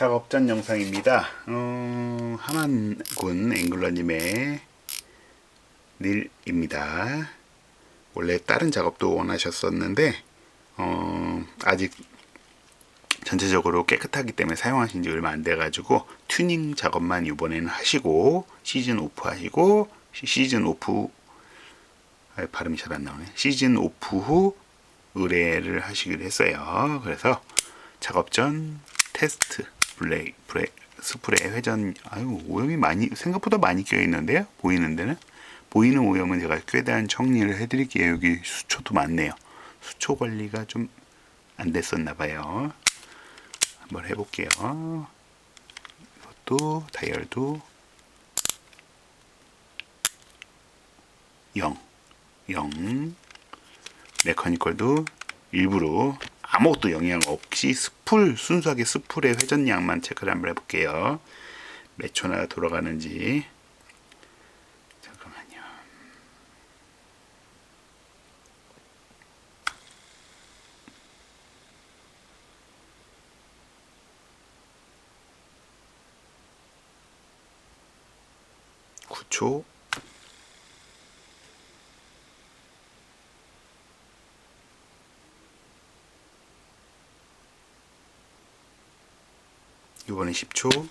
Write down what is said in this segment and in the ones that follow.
작업 전 영상입니다. 어, 하만군 앵글러님의 일입니다. 원래 다른 작업도 원하셨었는데 어, 아직 전체적으로 깨끗하기 때문에 사용하신 지 얼마 안 돼가지고 튜닝 작업만 이번에는 하시고 시즌 오프 하시고 시- 시즌 오프 아, 발음이 잘 안 나오네. 시즌 오프 후 의뢰를 하시기로 했어요. 그래서 작업 전 테스트 블레이 브레 스프레이 회전 아유 오염이 많이 생각보다 많이 껴 있는데요. 보이는 데는 보이는 오염은 제가 최대한 정리를 해드릴게요. 여기 수초도 많네요. 수초 관리가 좀 안 됐었나 봐요. 한번 해볼게요. 이것도 다이얼도 0 0 메커니컬도 일부러 아무것도 영향 없이 스풀 순수하게 스풀의 회전량만 체크를 한번 해볼게요. 몇 초나 돌아가는지 잠깐만요. 구초 이번엔 10초.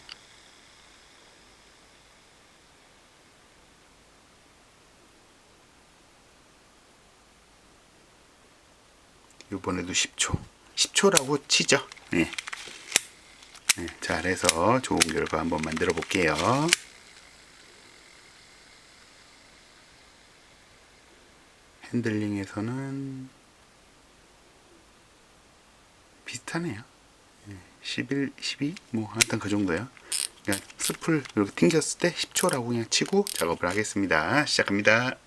이번에도 10초. 10초라고 치죠. 네. 네, 잘해서 좋은 결과 한번 만들어 볼게요. 핸들링에서는 비슷하네요. 11, 12? 뭐 하여튼 그 정도요. 그냥 스풀 이렇게 튕겼을 때 10초라고 그냥 치고 작업을 하겠습니다. 시작합니다.